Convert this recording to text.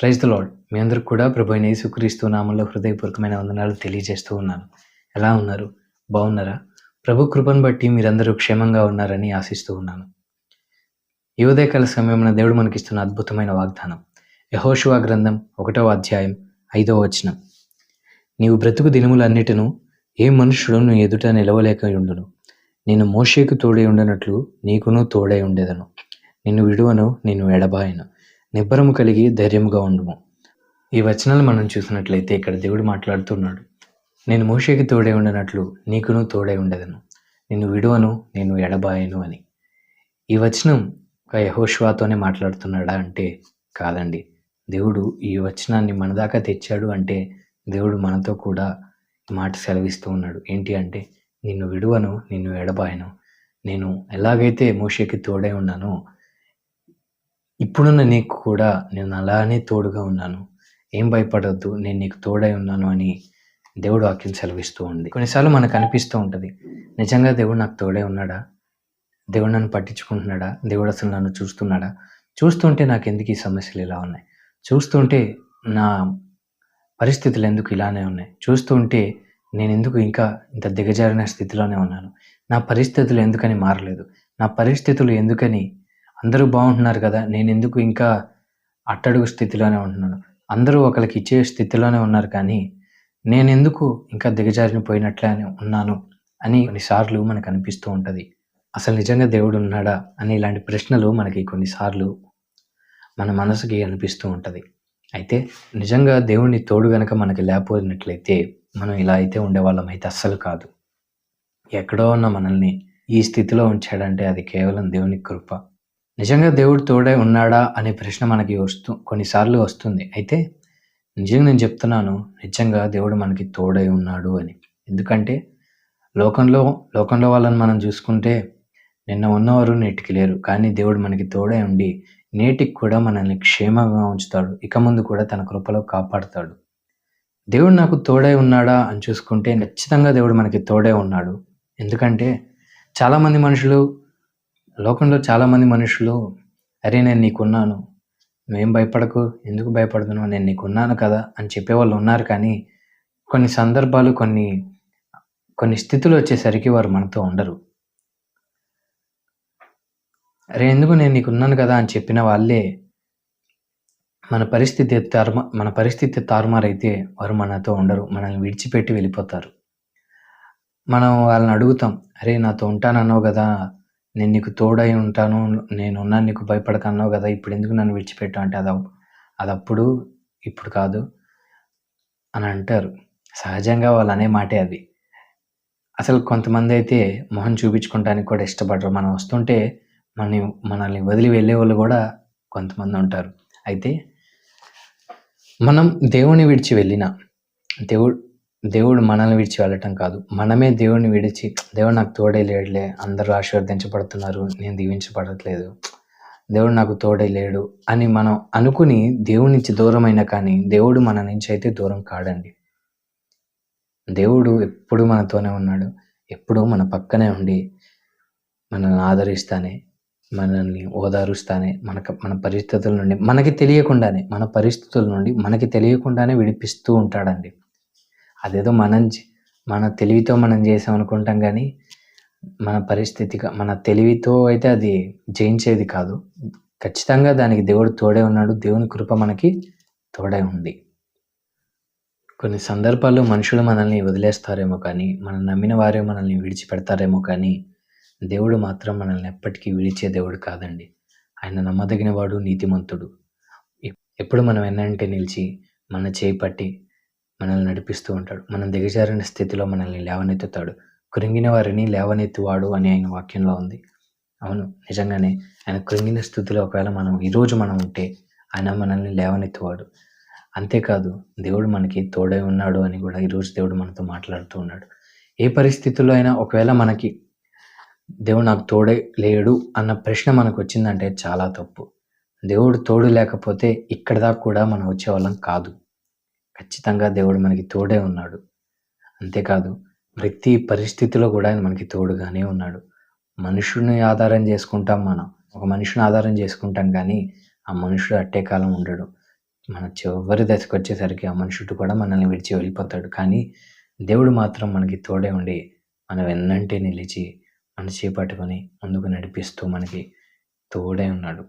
Praise the lord మీ అందరికి కూడా ప్రభు అయిన యేసుక్రీస్తు నామంలో హృదయపూర్వకమైన వందనాలు తెలియజేస్తూ ఉన్నాను. ఎలా ఉన్నారు? బాగున్నారా? ప్రభు కృపను బట్టి మీరందరూ క్షేమంగా ఉన్నారని ఆశిస్తూ ఉన్నాను. ఈ ఉదయకాల సమయంలో దేవుడు మనకిస్తున్న అద్భుతమైన వాగ్దానం. యహోషువా గ్రంథం ఒకటవ అధ్యాయం ఐదవ వచనం. నీవు బ్రతుకు దినములన్నిటిను ఏ మనుషుడు నువ్వు ఎదుట నిలవలేక ఉండును. నేను మోషేకు తోడై ఉండనట్లు నీకును తోడై ఉండేదను. నిన్ను విడువను నేను ఎడబాయను. నిబ్బరము కలిగి ధైర్యముగా ఉండుము. ఈ వచనాలు మనం చూసినట్లయితే ఇక్కడ దేవుడు మాట్లాడుతున్నాడు. నేను మోషేకి తోడే ఉండనట్లు నీకును తోడే ఉండదను. నిన్ను విడువను నేను ఎడబాయను అని. ఈ వచనం ఒక యహోష్వాతోనే మాట్లాడుతున్నాడా అంటే కాదండి. దేవుడు ఈ వచనాన్ని మన దాకా తెచ్చాడు అంటే దేవుడు మనతో కూడా మాట సెలవిస్తూ ఉన్నాడు. ఏంటి అంటే నిన్ను విడువను నిన్ను ఎడబాయను. నేను ఎలాగైతే మోషేకి తోడే ఉన్నానో ఇప్పుడున్న నీకు కూడా నేను అలానే తోడుగా ఉన్నాను. ఏం భయపడవద్దు నేను నీకు తోడై ఉన్నాను అని దేవుడు వాక్యం సెలవిస్తూ ఉంది. కొన్నిసార్లు మనకు అనిపిస్తూ ఉంటుంది నిజంగా దేవుడు నాకు తోడే ఉన్నాడా? దేవుడు నన్ను పట్టించుకుంటున్నాడా? దేవుడు అసలు నన్ను చూస్తున్నాడా? చూస్తుంటే నాకు ఎందుకు ఈ సమస్యలు ఇలా ఉన్నాయి? చూస్తుంటే నా పరిస్థితులు ఎందుకు ఇలానే ఉన్నాయి? చూస్తుంటే నేను ఎందుకు ఇంకా ఇంత దిగజారిన స్థితిలోనే ఉన్నాను? నా పరిస్థితులు ఎందుకని మారలేదు? నా పరిస్థితులు ఎందుకని అందరూ బాగుంటున్నారు కదా నేను ఎందుకు ఇంకా అట్టడుగు స్థితిలోనే ఉంటున్నాను? అందరూ ఒకరికి ఇచ్చే స్థితిలోనే ఉన్నారు కానీ నేను ఎందుకు ఇంకా దిగజారిన పోయినట్లే ఉన్నాను అని కొన్నిసార్లు మనకు అనిపిస్తూ ఉంటుంది. అసలు నిజంగా దేవుడు ఉన్నాడా అని ఇలాంటి ప్రశ్నలు మనకి కొన్నిసార్లు మన మనసుకి అనిపిస్తూ ఉంటుంది. అయితే నిజంగా దేవుని తోడు గనక మనకి లేకపోయినట్లయితే మనం ఇలా అయితే ఉండేవాళ్ళం అయితే అస్సలు కాదు. ఎక్కడో ఉన్న మనల్ని ఈ స్థితిలో ఉంచాడంటే అది కేవలం దేవుని కృప. నిజంగా దేవుడు తోడై ఉన్నాడా అనే ప్రశ్న మనకి వస్తూ కొన్నిసార్లు వస్తుంది. అయితే నిజంగా నేను చెప్తున్నాను నిజంగా దేవుడు మనకి తోడై ఉన్నాడు అని. ఎందుకంటే లోకంలో లోకంలో వాళ్ళని మనం చూసుకుంటే నిన్న ఉన్నవారు నేటికి లేరు. కానీ దేవుడు మనకి తోడై ఉండి నేటికి కూడా మనల్ని క్షేమంగా ఉంచుతాడు. ఇక ముందు కూడా తన కృపలో కాపాడుతాడు. దేవుడు నాకు తోడై ఉన్నాడా అని చూసుకుంటే ఖచ్చితంగా దేవుడు మనకి తోడే ఉన్నాడు. ఎందుకంటే చాలామంది మనుషులు లోకంలో చాలామంది మనుషులు అరే నేను నీకున్నాను. నువ్వేం భయపడకు? ఎందుకు భయపడుతున్నావు? నేను నీకున్నాను కదా అని చెప్పేవాళ్ళు ఉన్నారు కానీ కొన్ని సందర్భాలు కొన్ని కొన్ని స్థితులు వచ్చేసరికి వారు మనతో ఉండరు. అరే ఎందుకు నేను నీకున్నాను కదా అని చెప్పిన వాళ్ళే మన పరిస్థితి తారుమ మన పరిస్థితి తారుమారైతే వారు మనతో ఉండరు. మనల్ని విడిచిపెట్టి వెళ్ళిపోతారు. మనం వాళ్ళని అడుగుతాం అరే నాతో ఉంటానన్నావు కదా నేను నీకు తోడై ఉంటాను నేను ఉన్నాను నీకు భయపడకన్నావు కదా ఇప్పుడు ఎందుకు నన్ను విడిచిపెట్టావు అంటే అది అది అప్పుడు ఇప్పుడు కాదు అని అంటారు. సహజంగా వాళ్ళు అనే మాటే అది. అసలు కొంతమంది అయితే మొహం చూపించుకోవడానికి కూడా ఇష్టపడరు. మనం వస్తుంటే మన మనల్ని వదిలి వెళ్ళే వాళ్ళు కూడా కొంతమంది ఉంటారు. అయితే మనం దేవుని విడిచి వెళ్ళిన దేవుడు దేవుడు మనల్ని విడిచి వెళ్ళటం కాదు. మనమే దేవుడిని విడిచి దేవుడు నాకు తోడే లేడులే అందరూ ఆశీర్వదించబడుతున్నారు నేను దీవించబడట్లేదు. దేవుడు నాకు తోడే లేడు అని మనం అనుకుని దేవుడి నుంచి దూరమైనా కానీ దేవుడు మన నుంచి అయితే దూరం కాడండి. దేవుడు ఎప్పుడు మనతోనే ఉన్నాడు ఎప్పుడూ మన పక్కనే ఉండి మనల్ని ఆదరిస్తానే మనల్ని ఓదారుస్తానే మనకు మన పరిస్థితుల నుండి మనకి తెలియకుండానే మన పరిస్థితుల నుండి మనకి తెలియకుండానే విడిపిస్తూ ఉంటాడండి. అదేదో మనం మన తెలివితో మనం చేసాం అనుకుంటాం కానీ మన పరిస్థితిగా మన తెలివితో అయితే అది జయించేది కాదు. ఖచ్చితంగా దానికి దేవుడు తోడే ఉన్నాడు. దేవుని కృప మనకి తోడే ఉంది. కొన్ని సందర్భాల్లో మనుషులు మనల్ని వదిలేస్తారేమో కానీ మనం నమ్మిన వారే మనల్ని విడిచిపెడతారేమో కానీ దేవుడు మాత్రం మనల్ని ఎప్పటికీ విడిచే దేవుడు కాదండి. ఆయన నమ్మదగిన వాడు నీతిమంతుడు ఎప్పుడు మనం ఎన్నంటే నిలిచి మన చేయి పట్టి మనల్ని నడిపిస్తూ ఉంటాడు. మనం దిగజారిన స్థితిలో మనల్ని లేవనెత్తుతాడు. కృంగిన వారిని లేవనెత్తువాడు అని ఆయన వాక్యంలో ఉంది. అవును నిజంగానే ఆయన కృంగిన స్థితిలో ఒకవేళ మనం ఈరోజు మనం ఉంటే ఆయన మనల్ని లేవనెత్తువాడు. అంతేకాదు దేవుడు మనకి తోడై ఉన్నాడు అని కూడా ఈరోజు దేవుడు మనతో మాట్లాడుతూ ఉన్నాడు. ఏ పరిస్థితుల్లో అయినా ఒకవేళ మనకి దేవుడు నాకు తోడే లేడు అన్న ప్రశ్న మనకు వచ్చిందంటే చాలా తప్పు. దేవుడు తోడు లేకపోతే ఇక్కడ దాకా కూడా మనం వచ్చేవాళ్ళం కాదు. ఖచ్చితంగా దేవుడు మనకి తోడే ఉన్నాడు. అంతేకాదు ప్రతి పరిస్థితిలో కూడా ఆయన మనకి తోడుగానే ఉన్నాడు. మనుషుని ఆధారం చేసుకుంటాం మనం. ఒక మనిషిని ఆధారం చేసుకుంటాం కానీ ఆ మనుషుడు అట్టే కాలం ఉండడు. మన చివరి దశకు వచ్చేసరికి ఆ మనుషుడు కూడా మనల్ని విడిచి వెళ్ళిపోతాడు. కానీ దేవుడు మాత్రం మనకి తోడే ఉండి మన వెన్నంటే నిలిచి మన చేపట్టుకొని ముందుకు నడిపిస్తూ మనకి తోడే ఉన్నాడు.